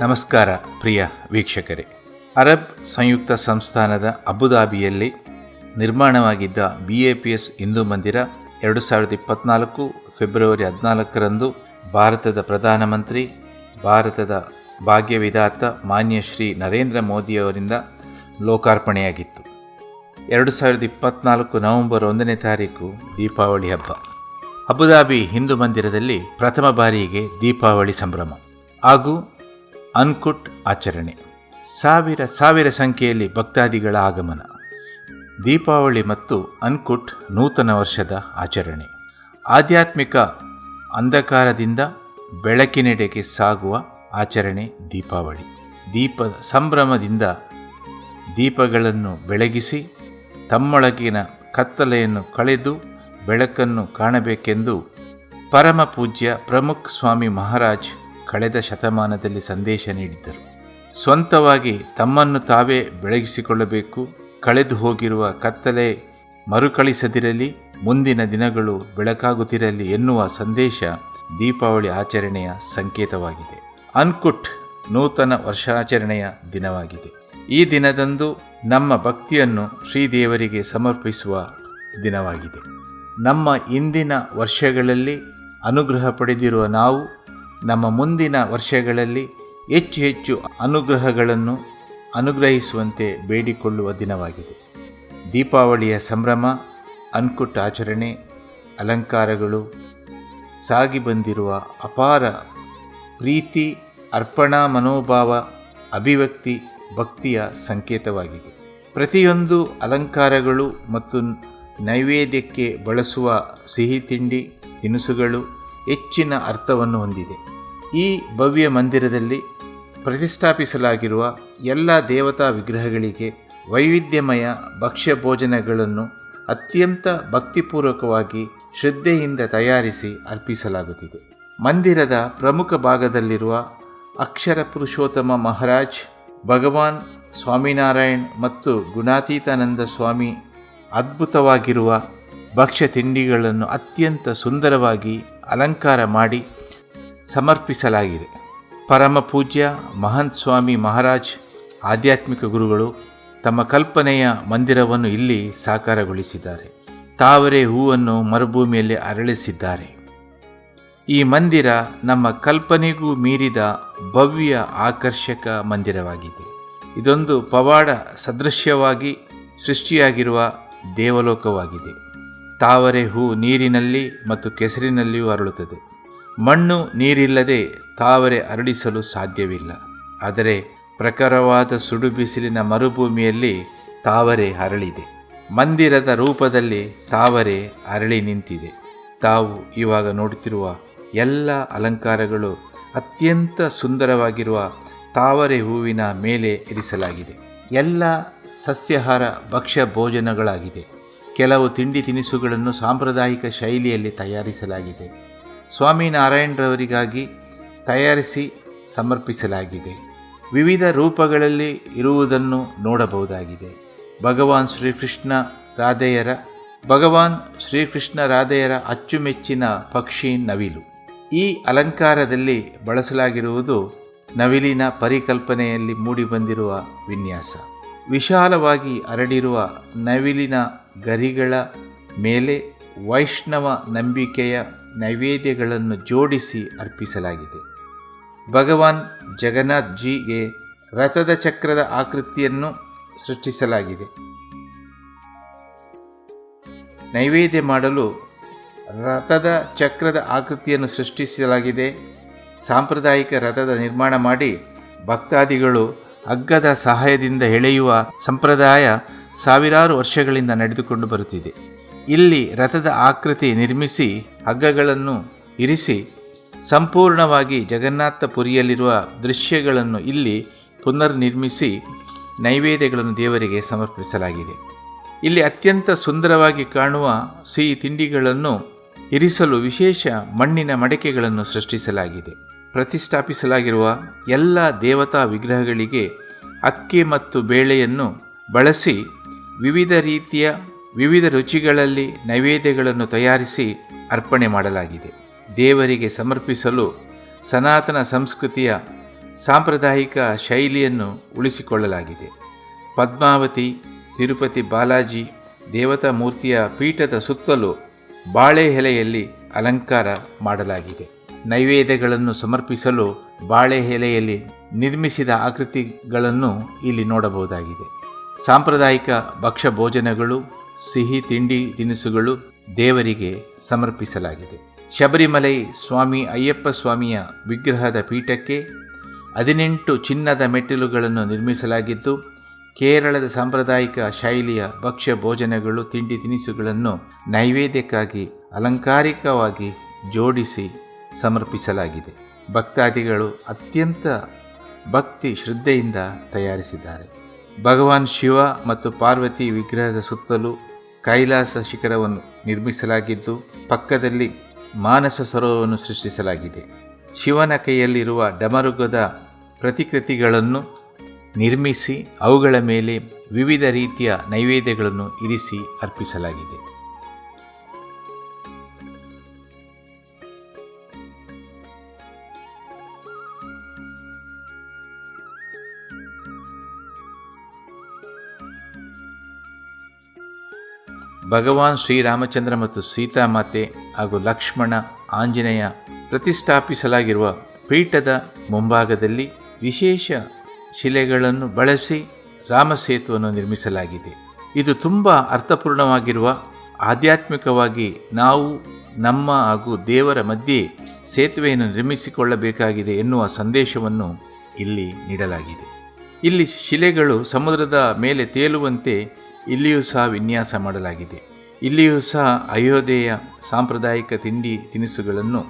ನಮಸ್ಕಾರ, ಪ್ರಿಯ ವೀಕ್ಷಕರೇ. ಅರಬ್ ಸಂಯುಕ್ತ ಸಂಸ್ಥಾನದ ಅಬುದಾಬಿಯಲ್ಲಿ ನಿರ್ಮಾಣವಾಗಿದ್ದ B A P S Hindu ಮಂದಿರ ಎರಡು ಸಾವಿರದ ಇಪ್ಪತ್ನಾಲ್ಕು ಫೆಬ್ರವರಿ ಹದಿನಾಲ್ಕರಂದು ಭಾರತದ ಪ್ರಧಾನಮಂತ್ರಿ, ಭಾರತದ ಭಾಗ್ಯವಿಧಾತ ಮಾನ್ಯ ಶ್ರೀ ನರೇಂದ್ರ ಮೋದಿಯವರಿಂದ ಲೋಕಾರ್ಪಣೆಯಾಗಿತ್ತು. ಎರಡು ಸಾವಿರದ ಇಪ್ಪತ್ನಾಲ್ಕು ನವೆಂಬರ್ ಒಂದನೇ ತಾರೀಕು ದೀಪಾವಳಿ ಹಬ್ಬ. ಅಬುದಾಬಿ ಹಿಂದೂ ಮಂದಿರದಲ್ಲಿ ಪ್ರಥಮ ಬಾರಿಗೆ ದೀಪಾವಳಿ ಸಂಭ್ರಮ. ಹಾಗೂ ಅನ್ಕುಟ್ ಆಚರಣೆ. ಸಾವಿರ ಸಾವಿರ ಸಂಖ್ಯೆಯಲ್ಲಿ ಭಕ್ತಾದಿಗಳ ಆಗಮನ. ದೀಪಾವಳಿ ಮತ್ತು ಅನ್ಕುಟ್ ನೂತನ ವರ್ಷದ ಆಚರಣೆ. ಆಧ್ಯಾತ್ಮಿಕ ಅಂಧಕಾರದಿಂದ ಬೆಳಕಿನೆಡೆಗೆ ಸಾಗುವ ಆಚರಣೆ ದೀಪಾವಳಿ. ದೀಪ ಸಂಭ್ರಮದಿಂದ ದೀಪಗಳನ್ನು ಬೆಳಗಿಸಿ ತಮ್ಮೊಳಗಿನ ಕತ್ತಲೆಯನ್ನು ಕಳೆದು ಬೆಳಕನ್ನು ಕಾಣಬೇಕೆಂದು ಪರಮ ಪೂಜ್ಯ ಪ್ರಮುಖ್ ಸ್ವಾಮಿ ಮಹಾರಾಜ್ ಕಳೆದ ಶತಮಾನದಲ್ಲಿ ಸಂದೇಶ ನೀಡಿದ್ದರು. ಸ್ವಂತವಾಗಿ ತಮ್ಮನ್ನು ತಾವೇ ಬೆಳಗಿಸಿಕೊಳ್ಳಬೇಕು, ಕಳೆದು ಹೋಗಿರುವ ಕತ್ತಲೆ ಮರುಕಳಿಸದಿರಲಿ, ಮುಂದಿನ ದಿನಗಳು ಬೆಳಕಾಗುತ್ತಿರಲಿ ಎನ್ನುವ ಸಂದೇಶ ದೀಪಾವಳಿ ಆಚರಣೆಯ ಸಂಕೇತವಾಗಿದೆ. ಅನ್ಕುಟ್ ನೂತನ ವರ್ಷಾಚರಣೆಯ ದಿನವಾಗಿದೆ. ಈ ದಿನದಂದು ನಮ್ಮ ಭಕ್ತಿಯನ್ನು ಶ್ರೀದೇವರಿಗೆ ಸಮರ್ಪಿಸುವ ದಿನವಾಗಿದೆ. ನಮ್ಮ ಇಂದಿನ ವರ್ಷಗಳಲ್ಲಿ ಅನುಗ್ರಹ ಪಡೆದಿರುವ ನಾವು ನಮ್ಮ ಮುಂದಿನ ವರ್ಷಗಳಲ್ಲಿ ಹೆಚ್ಚು ಹೆಚ್ಚು ಅನುಗ್ರಹಗಳನ್ನು ಅನುಗ್ರಹಿಸುವಂತೆ ಬೇಡಿಕೊಳ್ಳುವ ದಿನವಾಗಿದೆ. ದೀಪಾವಳಿಯ ಸಂಭ್ರಮ, ಅನ್ಕುಟ್ ಆಚರಣೆ, ಅಲಂಕಾರಗಳು, ಸಾಗಿ ಬಂದಿರುವ ಅಪಾರ ಪ್ರೀತಿ, ಅರ್ಪಣಾ, ಮನೋಭಾವ, ಅಭಿವ್ಯಕ್ತಿ, ಭಕ್ತಿಯ ಸಂಕೇತವಾಗಿದೆ. ಪ್ರತಿಯೊಂದು ಅಲಂಕಾರಗಳು ಮತ್ತು ನೈವೇದ್ಯಕ್ಕೆ ಬಳಸುವ ಸಿಹಿ ತಿಂಡಿ, ತಿನಿಸುಗಳು ಹೆಚ್ಚಿನ ಅರ್ಥವನ್ನು ಹೊಂದಿದೆ. ಈ ಭವ್ಯ ಮಂದಿರದಲ್ಲಿ ಪ್ರತಿಷ್ಠಾಪಿಸಲಾಗಿರುವ ಎಲ್ಲ ದೇವತಾ ವಿಗ್ರಹಗಳಿಗೆ ವೈವಿಧ್ಯಮಯ ಭಕ್ಷ್ಯ ಭೋಜನಗಳನ್ನು ಅತ್ಯಂತ ಭಕ್ತಿಪೂರ್ವಕವಾಗಿ ಶ್ರದ್ಧೆಯಿಂದ ತಯಾರಿಸಿ ಅರ್ಪಿಸಲಾಗುತ್ತಿದೆ. ಮಂದಿರದ ಪ್ರಮುಖ ಭಾಗದಲ್ಲಿರುವ ಅಕ್ಷರ ಪುರುಷೋತ್ತಮ ಮಹಾರಾಜ್, ಭಗವಾನ್ ಸ್ವಾಮಿನಾರಾಯಣ್ ಮತ್ತು ಗುಣಾತೀತಾನಂದ ಸ್ವಾಮಿ ಅದ್ಭುತವಾಗಿರುವ ಭಕ್ಷ್ಯ ತಿಂಡಿಗಳನ್ನು ಅತ್ಯಂತ ಸುಂದರವಾಗಿ ಅಲಂಕಾರ ಮಾಡಿ ಸಮರ್ಪಿಸಲಾಗಿದೆ. ಪರಮ ಪೂಜ್ಯ ಮಹಂತ್ ಸ್ವಾಮಿ ಮಹಾರಾಜ್, ಆಧ್ಯಾತ್ಮಿಕ ಗುರುಗಳು ತಮ್ಮ ಕಲ್ಪನೆಯ ಮಂದಿರವನ್ನು ಇಲ್ಲಿ ಸಾಕಾರಗೊಳಿಸಿದ್ದಾರೆ. ತಾವರೆ ಹೂವನ್ನು ಮರುಭೂಮಿಯಲ್ಲಿ ಅರಳಿಸಿದ್ದಾರೆ. ಈ ಮಂದಿರ ನಮ್ಮ ಕಲ್ಪನೆಗೂ ಮೀರಿದ ಭವ್ಯ ಆಕರ್ಷಕ ಮಂದಿರವಾಗಿದೆ. ಇದೊಂದು ಪವಾಡ ಸದೃಶ್ಯವಾಗಿ ಸೃಷ್ಟಿಯಾಗಿರುವ ದೇವಲೋಕವಾಗಿದೆ. ತಾವರೆ ಹೂ ನೀರಿನಲ್ಲಿ ಮತ್ತು ಕೆಸರಿನಲ್ಲಿಯೂ ಅರಳುತ್ತದೆ. ಮಣ್ಣು ನೀರಿಲ್ಲದೆ ತಾವರೆ ಅರಳಿಸಲು ಸಾಧ್ಯವಿಲ್ಲ. ಆದರೆ ಪ್ರಖರವಾದ ಸುಡು ಬಿಸಿಲಿನ ಮರುಭೂಮಿಯಲ್ಲಿ ತಾವರೆ ಅರಳಿದೆ. ಮಂದಿರದ ರೂಪದಲ್ಲಿ ತಾವರೆ ಅರಳಿ ನಿಂತಿದೆ. ತಾವು ಇವಾಗ ನೋಡುತ್ತಿರುವ ಎಲ್ಲ ಅಲಂಕಾರಗಳು ಅತ್ಯಂತ ಸುಂದರವಾಗಿರುವ ತಾವರೆ ಹೂವಿನ ಮೇಲೆ ಇರಿಸಲಾಗಿದೆ. ಎಲ್ಲ ಸಸ್ಯಾಹಾರ ಭಕ್ಷ್ಯ ಭೋಜನಗಳಾಗಿದೆ ಕೆಲವು ತಿಂಡಿ ತಿನಿಸುಗಳನ್ನು ಸಾಂಪ್ರದಾಯಿಕ ಶೈಲಿಯಲ್ಲಿ ತಯಾರಿಸಲಾಗಿದೆ. ಸ್ವಾಮಿನಾರಾಯಣರವರಿಗಾಗಿ ತಯಾರಿಸಿ ಸಮರ್ಪಿಸಲಾಗಿದೆ. ವಿವಿಧ ರೂಪಗಳಲ್ಲಿ ಇರುವುದನ್ನು ನೋಡಬಹುದಾಗಿದೆ. ಭಗವಾನ್ ಶ್ರೀಕೃಷ್ಣ ರಾಧೆಯರ, ಭಗವಾನ್ ಶ್ರೀಕೃಷ್ಣ ರಾಧೆಯರ ಅಚ್ಚುಮೆಚ್ಚಿನ ಪಕ್ಷಿ ನವಿಲು. ಈ ಅಲಂಕಾರದಲ್ಲಿ ಬಳಸಲಾಗಿರುವುದು ನವಿಲಿನ ಪರಿಕಲ್ಪನೆಯಲ್ಲಿ ಮೂಡಿಬಂದಿರುವ ವಿನ್ಯಾಸ. ವಿಶಾಲವಾಗಿ ಹರಡಿರುವ ನವಿಲಿನ ಗರಿಗಳ ಮೇಲೆ ವೈಷ್ಣವ ನಂಬಿಕೆಯ ನೈವೇದ್ಯಗಳನ್ನು ಜೋಡಿಸಿ ಅರ್ಪಿಸಲಾಗಿದೆ. ಭಗವಾನ್ ಜಗನ್ನಾಥ್ ಜಿಗೆ ರಥದ ಚಕ್ರದ ಆಕೃತಿಯನ್ನು ಸೃಷ್ಟಿಸಲಾಗಿದೆ. ನೈವೇದ್ಯ ಮಾಡಲು ರಥದ ಚಕ್ರದ ಆಕೃತಿಯನ್ನು ಸೃಷ್ಟಿಸಲಾಗಿದೆ. ಸಾಂಪ್ರದಾಯಿಕ ರಥದ ನಿರ್ಮಾಣ ಮಾಡಿ ಭಕ್ತಾದಿಗಳು ಹಗ್ಗದ ಸಹಾಯದಿಂದ ಎಳೆಯುವ ಸಂಪ್ರದಾಯ ಸಾವಿರಾರು ವರ್ಷಗಳಿಂದ ನಡೆದುಕೊಂಡು ಬರುತ್ತಿದೆ. ಇಲ್ಲಿ ರಥದ ಆಕೃತಿ ನಿರ್ಮಿಸಿ, ಹಗ್ಗಗಳನ್ನು ಇರಿಸಿ, ಸಂಪೂರ್ಣವಾಗಿ ಜಗನ್ನಾಥಪುರಿಯಲ್ಲಿರುವ ದೃಶ್ಯಗಳನ್ನು ಇಲ್ಲಿ ಪುನರ್ನಿರ್ಮಿಸಿ ನೈವೇದ್ಯಗಳನ್ನು ದೇವರಿಗೆ ಸಮರ್ಪಿಸಲಾಗಿದೆ. ಇಲ್ಲಿ ಅತ್ಯಂತ ಸುಂದರವಾಗಿ ಕಾಣುವ ಸಿಹಿ ತಿಂಡಿಗಳನ್ನು ಇರಿಸಲು ವಿಶೇಷ ಮಣ್ಣಿನ ಮಡಕೆಗಳನ್ನು ಸೃಷ್ಟಿಸಲಾಗಿದೆ. ಪ್ರತಿಷ್ಠಾಪಿಸಲಾಗಿರುವ ಎಲ್ಲ ದೇವತಾ ವಿಗ್ರಹಗಳಿಗೆ ಅಕ್ಕಿ ಮತ್ತು ಬೇಳೆಯನ್ನು ಬಳಸಿ ವಿವಿಧ ರೀತಿಯ ವಿವಿಧ ರುಚಿಗಳಲ್ಲಿ ನೈವೇದ್ಯಗಳನ್ನು ತಯಾರಿಸಿ ಅರ್ಪಣೆ ಮಾಡಲಾಗಿದೆ. ದೇವರಿಗೆ ಸಮರ್ಪಿಸಲು ಸನಾತನ ಸಂಸ್ಕೃತಿಯ ಸಾಂಪ್ರದಾಯಿಕ ಶೈಲಿಯನ್ನು ಉಳಿಸಿಕೊಳ್ಳಲಾಗಿದೆ. ಪದ್ಮಾವತಿ, ತಿರುಪತಿ ಬಾಲಾಜಿ, ದೇವತಾ ಮೂರ್ತಿಯ ಪೀಠದ ಸುತ್ತಲೂ ಬಾಳೆ ಎಲೆಯಲ್ಲಿ ಅಲಂಕಾರ ಮಾಡಲಾಗಿದೆ. ನೈವೇದ್ಯಗಳನ್ನು ಸಮರ್ಪಿಸಲು ಬಾಳೆ ಎಲೆಯಲ್ಲಿ ನಿರ್ಮಿಸಿದ ಆಕೃತಿಗಳನ್ನು ಇಲ್ಲಿ ನೋಡಬಹುದಾಗಿದೆ. ಸಾಂಪ್ರದಾಯಿಕ ಭಕ್ಷ್ಯ ಭೋಜನಗಳು ಸಿಹಿ ತಿಂಡಿ ತಿನಿಸುಗಳು ದೇವರಿಗೆ ಸಮರ್ಪಿಸಲಾಗಿದೆ. ಶಬರಿಮಲೈ ಸ್ವಾಮಿ ಅಯ್ಯಪ್ಪ ಸ್ವಾಮಿಯ ವಿಗ್ರಹದ ಪೀಠಕ್ಕೆ ಹದಿನೆಂಟು ಚಿನ್ನದ ಮೆಟ್ಟಿಲುಗಳನ್ನು ನಿರ್ಮಿಸಲಾಗಿದ್ದು, ಕೇರಳದ ಸಾಂಪ್ರದಾಯಿಕ ಶೈಲಿಯ ಭಕ್ಷ್ಯ ಭೋಜನಗಳು ತಿಂಡಿ ತಿನಿಸುಗಳನ್ನು ನೈವೇದ್ಯಕ್ಕಾಗಿ ಅಲಂಕಾರಿಕವಾಗಿ ಜೋಡಿಸಿ ಸಮರ್ಪಿಸಲಾಗಿದೆ. ಭಕ್ತಾದಿಗಳು ಅತ್ಯಂತ ಭಕ್ತಿ ಶ್ರದ್ಧೆಯಿಂದ ತಯಾರಿಸಿದ್ದಾರೆ. ಭಗವಾನ್ ಶಿವ ಮತ್ತು ಪಾರ್ವತಿ ವಿಗ್ರಹದ ಸುತ್ತಲೂ ಕೈಲಾಸ ಶಿಖರವನ್ನು ನಿರ್ಮಿಸಲಾಗಿದ್ದು, ಪಕ್ಕದಲ್ಲಿ ಮಾನಸ ಸರೋವರವನ್ನು ಸೃಷ್ಟಿಸಲಾಗಿದೆ. ಶಿವನ ಕೈಯಲ್ಲಿರುವ ಡಮರುಗದ ಪ್ರತಿಕೃತಿಗಳನ್ನು ನಿರ್ಮಿಸಿ, ಅವುಗಳ ಮೇಲೆ ವಿವಿಧ ರೀತಿಯ ನೈವೇದ್ಯಗಳನ್ನು ಇರಿಸಿ ಅರ್ಪಿಸಲಾಗಿದೆ. ಭಗವಾನ್ ಶ್ರೀರಾಮಚಂದ್ರ ಮತ್ತು ಸೀತಾಮಾತೆ ಹಾಗೂ ಲಕ್ಷ್ಮಣ ಆಂಜನೇಯ ಪ್ರತಿಷ್ಠಾಪಿಸಲಾಗಿರುವ ಪೀಠದ ಮುಂಭಾಗದಲ್ಲಿ ವಿಶೇಷ ಶಿಲೆಗಳನ್ನು ಬಳಸಿ ರಾಮಸೇತುವನ್ನು ನಿರ್ಮಿಸಲಾಗಿದೆ. ಇದು ತುಂಬ ಅರ್ಥಪೂರ್ಣವಾಗಿರುವ ಆಧ್ಯಾತ್ಮಿಕವಾಗಿ ನಾವು ನಮ್ಮ ಹಾಗೂ ದೇವರ ಮಧ್ಯೆ ಸೇತುವೆಯನ್ನು ನಿರ್ಮಿಸಿಕೊಳ್ಳಬೇಕಾಗಿದೆ ಎನ್ನುವ ಸಂದೇಶವನ್ನು ಇಲ್ಲಿ ನೀಡಲಾಗಿದೆ. ಇಲ್ಲಿ ಶಿಲೆಗಳು ಸಮುದ್ರದ ಮೇಲೆ ತೇಲುವಂತೆ ಇಲ್ಲಿಯೂ ಸಹ ವಿನ್ಯಾಸ ಮಾಡಲಾಗಿದೆ. ಇಲ್ಲಿಯೂ ಸಹ ಅಯೋಧ್ಯೆಯ ಸಾಂಪ್ರದಾಯಿಕ ತಿಂಡಿ ತಿನಿಸುಗಳನ್ನು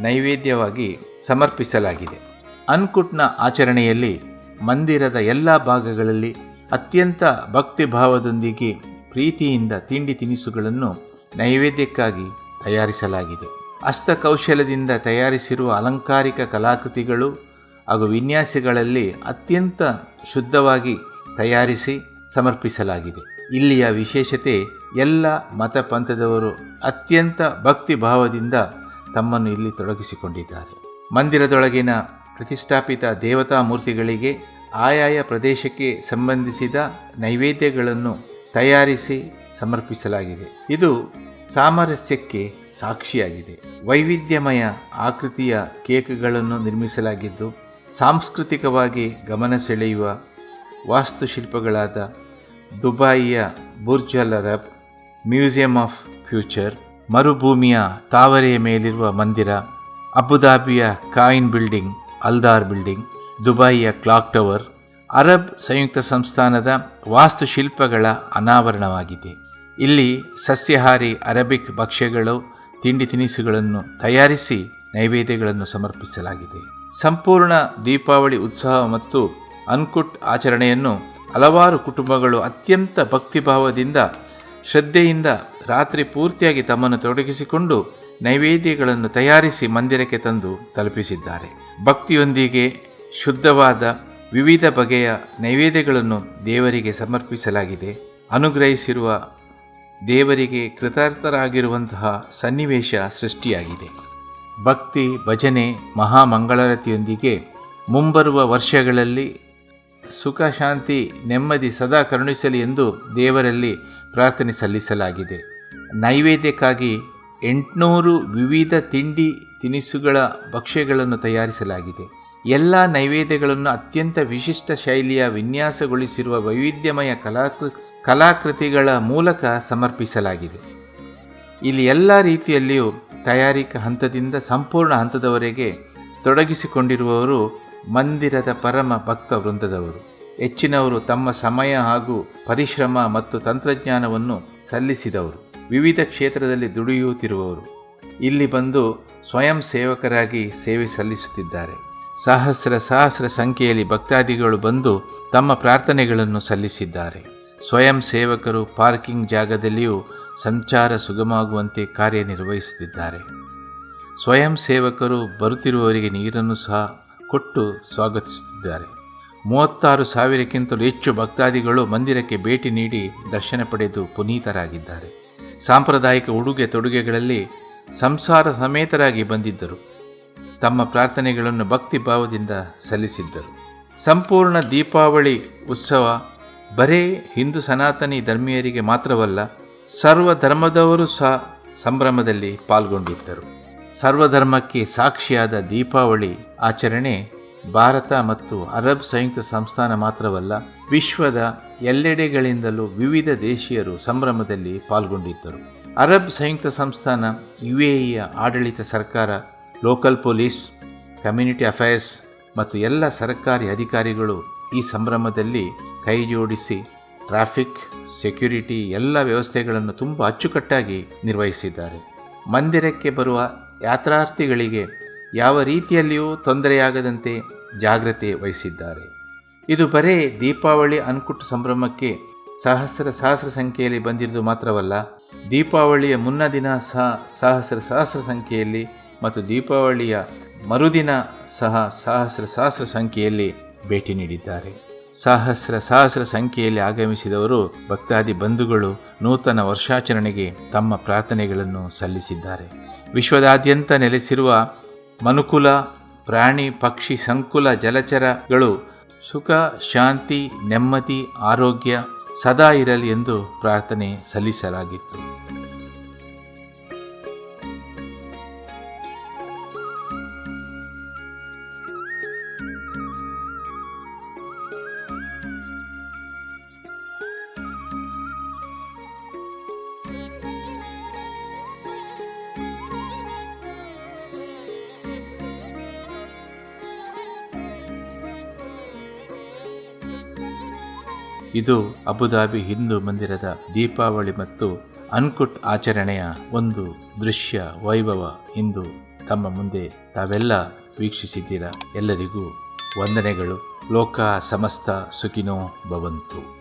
ನೈವೇದ್ಯವಾಗಿ ಸಮರ್ಪಿಸಲಾಗಿದೆ. ಅನ್ಕುಟ್ನ ಆಚರಣೆಯಲ್ಲಿ ಮಂದಿರದ ಎಲ್ಲ ಭಾಗಗಳಲ್ಲಿ ಅತ್ಯಂತ ಭಕ್ತಿಭಾವದೊಂದಿಗೆ ಪ್ರೀತಿಯಿಂದ ತಿಂಡಿ ತಿನಿಸುಗಳನ್ನು ನೈವೇದ್ಯಕ್ಕಾಗಿ ತಯಾರಿಸಲಾಗಿದೆ. ಹಸ್ತಕೌಶಲದಿಂದ ತಯಾರಿಸಿರುವ ಅಲಂಕಾರಿಕ ಕಲಾಕೃತಿಗಳು ಹಾಗೂ ವಿನ್ಯಾಸಗಳಲ್ಲಿ ಅತ್ಯಂತ ಶುದ್ಧವಾಗಿ ತಯಾರಿಸಿ ಸಮರ್ಪಿಸಲಾಗಿದೆ. ಇಲ್ಲಿಯ ವಿಶೇಷತೆ ಎಲ್ಲ ಮತ ಪಂಥದವರು ಅತ್ಯಂತ ಭಕ್ತಿಭಾವದಿಂದ ತಮ್ಮನ್ನು ಇಲ್ಲಿ ತೊಡಗಿಸಿಕೊಂಡಿದ್ದಾರೆ. ಮಂದಿರದೊಳಗಿನ ಪ್ರತಿಷ್ಠಾಪಿತ ದೇವತಾ ಮೂರ್ತಿಗಳಿಗೆ ಆಯಾಯ ಪ್ರದೇಶಕ್ಕೆ ಸಂಬಂಧಿಸಿದ ನೈವೇದ್ಯಗಳನ್ನು ತಯಾರಿಸಿ ಸಮರ್ಪಿಸಲಾಗಿದೆ. ಇದು ಸಾಮರಸ್ಯಕ್ಕೆ ಸಾಕ್ಷಿಯಾಗಿದೆ. ವೈವಿಧ್ಯಮಯ ಆಕೃತಿಯ ಕೇಕ್ಗಳನ್ನು ನಿರ್ಮಿಸಲಾಗಿದ್ದು, ಸಾಂಸ್ಕೃತಿಕವಾಗಿ ಗಮನ ಸೆಳೆಯುವ ವಾಸ್ತುಶಿಲ್ಪಗಳಾದ ದುಬಾಯಿಯ Burj Al Arab museum of future, ಮರುಭೂಮಿಯ ತಾವರೆಯ ಮೇಲಿರುವ ಮಂದಿರ ಅಬುದಾಬಿಯ ಕಾಯಿನ್ ಬಿಲ್ಡಿಂಗ್, ಅಲ್ದಾರ್ ಬಿಲ್ಡಿಂಗ್ ದುಬಾಯಿಯ ಕ್ಲಾಕ್ ಟವರ್, ಅರಬ್ ಸಂಯುಕ್ತ ಸಂಸ್ಥಾನದ ವಾಸ್ತುಶಿಲ್ಪಗಳ ಅನಾವರಣವಾಗಿದೆ. ಇಲ್ಲಿ ಸಸ್ಯಹಾರಿ ಅರಬಿಕ್ ಭಕ್ಷ್ಯಗಳು, ತಿಂಡಿ ತಿನಿಸುಗಳನ್ನು ತಯಾರಿಸಿ ನೈವೇದ್ಯಗಳನ್ನು ಸಮರ್ಪಿಸಲಾಗಿದೆ. ಸಂಪೂರ್ಣ ದೀಪಾವಳಿ ಉತ್ಸವ ಮತ್ತು ಅನ್ಕುಟ್ ಆಚರಣೆಯನ್ನು ಹಲವಾರು ಕುಟುಂಬಗಳು ಅತ್ಯಂತ ಭಕ್ತಿಭಾವದಿಂದ, ಶ್ರದ್ಧೆಯಿಂದ ರಾತ್ರಿ ಪೂರ್ತಿಯಾಗಿ ತಮ್ಮನ್ನು ತೊಡಗಿಸಿಕೊಂಡು ನೈವೇದ್ಯಗಳನ್ನು ತಯಾರಿಸಿ ಮಂದಿರಕ್ಕೆ ತಂದು ತಲುಪಿಸಿದ್ದಾರೆ. ಭಕ್ತಿಯೊಂದಿಗೆ ಶುದ್ಧವಾದ ವಿವಿಧ ಬಗೆಯ ನೈವೇದ್ಯಗಳನ್ನು ದೇವರಿಗೆ ಸಮರ್ಪಿಸಲಾಗಿದೆ. ಅನುಗ್ರಹಿಸಿರುವ ದೇವರಿಗೆ ಕೃತಾರ್ಥರಾಗಿರುವಂತಹ ಸನ್ನಿವೇಶ ಸೃಷ್ಟಿಯಾಗಿದೆ. ಭಕ್ತಿ, ಭಜನೆ, ಮಹಾಮಂಗಳಾರತಿಯೊಂದಿಗೆ ಮುಂಬರುವ ವರ್ಷಗಳಲ್ಲಿ ಸುಖ, ಶಾಂತಿ, ನೆಮ್ಮದಿ ಸದಾ ಕರುಣಿಸಲಿ ಎಂದು ದೇವರಲ್ಲಿ ಪ್ರಾರ್ಥನೆ ಸಲ್ಲಿಸಲಾಗಿದೆ. ನೈವೇದ್ಯಕ್ಕಾಗಿ ಎಂಟುನೂರು ವಿವಿಧ ತಿಂಡಿ ತಿನಿಸುಗಳ ಭಕ್ಷ್ಯಗಳನ್ನು ತಯಾರಿಸಲಾಗಿದೆ. ಎಲ್ಲ ನೈವೇದ್ಯಗಳನ್ನು ಅತ್ಯಂತ ವಿಶಿಷ್ಟ ಶೈಲಿಯ ವಿನ್ಯಾಸಗೊಳಿಸಿರುವ ವೈವಿಧ್ಯಮಯ ಕಲಾಕೃ ಕಲಾಕೃತಿಗಳ ಮೂಲಕ ಸಮರ್ಪಿಸಲಾಗಿದೆ. ಇಲ್ಲಿ ಎಲ್ಲ ರೀತಿಯಲ್ಲಿಯೂ ತಯಾರಿಕಾ ಹಂತದಿಂದ ಸಂಪೂರ್ಣ ಹಂತದವರೆಗೆ ತೊಡಗಿಸಿಕೊಂಡಿರುವವರು ಮಂದಿರದ ಪರಮ ಭಕ್ತ ವೃಂದದವರು. ಹೆಚ್ಚಿನವರು ತಮ್ಮ ಸಮಯ ಹಾಗೂ ಪರಿಶ್ರಮ ಮತ್ತು ತಂತ್ರಜ್ಞಾನವನ್ನು ಸಲ್ಲಿಸಿದವರು. ವಿವಿಧ ಕ್ಷೇತ್ರದಲ್ಲಿ ದುಡಿಯುತ್ತಿರುವವರು. ಇಲ್ಲಿ ಬಂದು ಸ್ವಯಂ ಸೇವಕರಾಗಿ ಸೇವೆ ಸಲ್ಲಿಸುತ್ತಿದ್ದಾರೆ. ಸಹಸ್ರ ಸಹಸ್ರ ಸಂಖ್ಯೆಯಲ್ಲಿ ಭಕ್ತಾದಿಗಳು ಬಂದು ತಮ್ಮ ಪ್ರಾರ್ಥನೆಗಳನ್ನು ಸಲ್ಲಿಸಿದ್ದಾರೆ. ಸ್ವಯಂ ಸೇವಕರು ಪಾರ್ಕಿಂಗ್ ಜಾಗದಲ್ಲಿಯೂ ಸಂಚಾರ ಸುಗಮವಾಗುವಂತೆ ಕಾರ್ಯನಿರ್ವಹಿಸುತ್ತಿದ್ದಾರೆ. ಸ್ವಯಂ ಸೇವಕರು ಬರುತ್ತಿರುವವರಿಗೆ ನೀರನ್ನು ಸಹ ಕೊಟ್ಟು ಸ್ವಾಗತಿಸುತ್ತಿದ್ದಾರೆ. ಮೂವತ್ತಾರು ಸಾವಿರಕ್ಕಿಂತಲೂ ಹೆಚ್ಚು ಭಕ್ತಾದಿಗಳು ಮಂದಿರಕ್ಕೆ ಭೇಟಿ ನೀಡಿ ದರ್ಶನ ಪಡೆದು ಪುನೀತರಾಗಿದ್ದಾರೆ. ಸಾಂಪ್ರದಾಯಿಕ ಉಡುಗೆ ತೊಡುಗೆಗಳಲ್ಲಿ ಸಂಸಾರ ಸಮೇತರಾಗಿ ಬಂದಿದ್ದರು. ತಮ್ಮ ಪ್ರಾರ್ಥನೆಗಳನ್ನು ಭಕ್ತಿ ಭಾವದಿಂದ ಸಲ್ಲಿಸಿದ್ದರು. ಸಂಪೂರ್ಣ ದೀಪಾವಳಿ ಉತ್ಸವ ಬರೇ ಹಿಂದೂ ಸನಾತನಿ ಧರ್ಮೀಯರಿಗೆ ಮಾತ್ರವಲ್ಲ, ಸರ್ವ ಧರ್ಮದವರು ಸಹ ಸಂಭ್ರಮದಲ್ಲಿ ಪಾಲ್ಗೊಂಡಿದ್ದರು. ಸರ್ವಧರ್ಮಕ್ಕೆ ಸಾಕ್ಷಿಯಾದ ದೀಪಾವಳಿ ಆಚರಣೆ ಭಾರತ ಮತ್ತು ಅರಬ್ ಸಂಯುಕ್ತ ಸಂಸ್ಥಾನ ಮಾತ್ರವಲ್ಲ, ವಿಶ್ವದ ಎಲ್ಲೆಡೆಗಳಿಂದಲೂ ವಿವಿಧ ದೇಶೀಯರು ಸಂಭ್ರಮದಲ್ಲಿ ಪಾಲ್ಗೊಂಡಿದ್ದರು. ಅರಬ್ ಸಂಯುಕ್ತ ಸಂಸ್ಥಾನ ಯು ಎ ಇಯ ಆಡಳಿತ ಸರ್ಕಾರ, ಲೋಕಲ್ ಪೊಲೀಸ್, ಕಮ್ಯುನಿಟಿ ಅಫೇರ್ಸ್ ಮತ್ತು ಎಲ್ಲ ಸರ್ಕಾರಿ ಅಧಿಕಾರಿಗಳು ಈ ಸಂಭ್ರಮದಲ್ಲಿ ಕೈಜೋಡಿಸಿ ಟ್ರಾಫಿಕ್, ಸೆಕ್ಯುರಿಟಿ ಎಲ್ಲ ವ್ಯವಸ್ಥೆಗಳನ್ನು ತುಂಬ ಅಚ್ಚುಕಟ್ಟಾಗಿ ನಿರ್ವಹಿಸಿದ್ದಾರೆ. ಮಂದಿರಕ್ಕೆ ಬರುವ ಯಾತ್ರಾರ್ಥಿಗಳಿಗೆ ಯಾವ ರೀತಿಯಲ್ಲಿಯೂ ತೊಂದರೆಯಾಗದಂತೆ ಜಾಗ್ರತೆ ವಹಿಸಿದ್ದಾರೆ. ಇದು ಬರೇ ದೀಪಾವಳಿ ಅನ್ಕುಟ್ ಸಂಭ್ರಮಕ್ಕೆ ಸಹಸ್ರ ಸಹಸ್ರ ಸಂಖ್ಯೆಯಲ್ಲಿ ಬಂದಿರುವುದು ಮಾತ್ರವಲ್ಲ, ದೀಪಾವಳಿಯ ಮುನ್ನ ದಿನ ಸಹ ಸಹಸ್ರ ಸಹಸ್ರ ಸಂಖ್ಯೆಯಲ್ಲಿ ಮತ್ತು ದೀಪಾವಳಿಯ ಮರುದಿನ ಸಹ ಸಹಸ್ರ ಸಹಸ್ರ ಸಂಖ್ಯೆಯಲ್ಲಿ ಭೇಟಿ ನೀಡಿದ್ದಾರೆ. ಸಹಸ್ರ ಸಹಸ್ರ ಸಂಖ್ಯೆಯಲ್ಲಿ ಆಗಮಿಸಿದವರು ಭಕ್ತಾದಿ ಬಂಧುಗಳು ನೂತನ ವರ್ಷಾಚರಣೆಗೆ ತಮ್ಮ ಪ್ರಾರ್ಥನೆಗಳನ್ನು ಸಲ್ಲಿಸಿದ್ದಾರೆ. ವಿಶ್ವದಾದ್ಯಂತ ನೆಲೆಸಿರುವ ಮನುಕುಲ, ಪ್ರಾಣಿ, ಪಕ್ಷಿ, ಸಂಕುಲ, ಜಲಚರಗಳು ಸುಖ, ಶಾಂತಿ, ನೆಮ್ಮದಿ, ಆರೋಗ್ಯ ಸದಾ ಇರಲಿ ಎಂದು ಪ್ರಾರ್ಥನೆ ಸಲ್ಲಿಸಲಾಗಿತ್ತು. ಇದು ಅಬುದಾಬಿ ಹಿಂದೂ ಮಂದಿರದ ದೀಪಾವಳಿ ಮತ್ತು ಅನ್ಕುಟ್ ಆಚರಣೆಯ ಒಂದು ದೃಶ್ಯ ವೈಭವ ಇಂದು ತಮ್ಮ ಮುಂದೆ ತಾವೆಲ್ಲ ವೀಕ್ಷಿಸಿದ್ದೀರಾ. ಎಲ್ಲರಿಗೂ ವಂದನೆಗಳು. ಲೋಕ ಸಮಸ್ತ ಸುಖಿನೋ ಭವಂತು.